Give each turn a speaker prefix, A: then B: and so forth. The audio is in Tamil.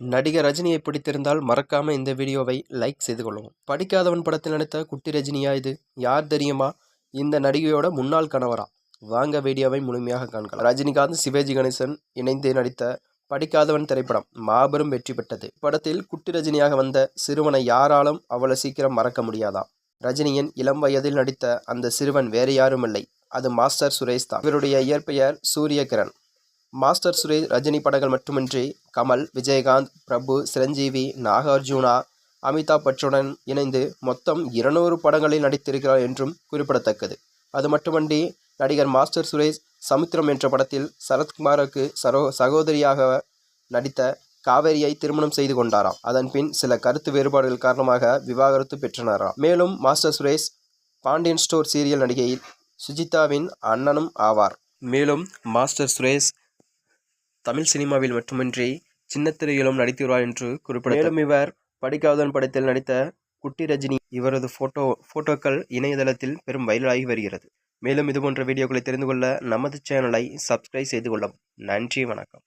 A: நடிகர் ரஜினியை பிடித்திருந்தால் மறக்காம இந்த வீடியோவை லைக் செய்து கொள்ளவும். படிக்காதவன் படத்தில் நடித்த குட்டி ரஜினியா இது? யார் தெரியுமா? இந்த நடிகையோட முன்னாள் கணவரா? வாங்க வீடியோவை முழுமையாக காண்கலாம். ரஜினிகாந்த் சிவாஜி கணேசன் இணைந்து நடித்த படிக்காதவன் திரைப்படம் மாபெரும் வெற்றி பெற்றது. படத்தில் குட்டி ரஜினியாக வந்த சிறுவனை யாராலும் அவ்வளவு சீக்கிரம் மறக்க முடியாதாம் ரஜினியின் இளம் வயதில் நடித்த அந்த சிறுவன் வேறு யாரும் இல்லை அது மாஸ்டர் சுரேஷ் தான். இவருடைய இயற்பெயர் சூரியகிரண். மாஸ்டர் சுரேஷ் ரஜினி படங்கள் மட்டுமின்றி கமல் விஜயகாந்த் பிரபு சிரஞ்சீவி நாகார்ஜுனா அமிதாப் பச்சனுடன் இணைந்து மொத்தம் இருநூறு படங்களில் நடித்திருக்கிறார் என்றும் குறிப்பிடத்தக்கது. அது மட்டுமன்றி நடிகர் மாஸ்டர் சுரேஷ் சமுத்திரம் என்ற படத்தில் சரத்குமாருக்கு சரோ சகோதரியாக நடித்த காவேரியை திருமணம் செய்து கொண்டாராம். அதன் பின் சில கருத்து வேறுபாடுகள் காரணமாக விவாகரத்து பெற்றனராம். மேலும் master Suresh Pandian store serial நடிகையில் சுஜிதாவின் அண்ணனும் ஆவார். மேலும் மாஸ்டர் சுரேஷ் தமிழ் சினிமாவில் மட்டுமின்றி சின்னத்திரையிலும் நடித்துள்ளார் என்று குறிப்பிட மேலும் இவர் படிக்காதன் படத்தில் நடித்த குட்டி ரஜினி இவரது போட்டோ போட்டோக்கள் இணையதளத்தில் பெரும் வைரலாகி வருகிறது. மேலும் இதுபோன்ற வீடியோக்களை தெரிந்து கொள்ள நமது சேனலை சப்ஸ்கிரைப் செய்து கொள்ளவும். நன்றி வணக்கம்.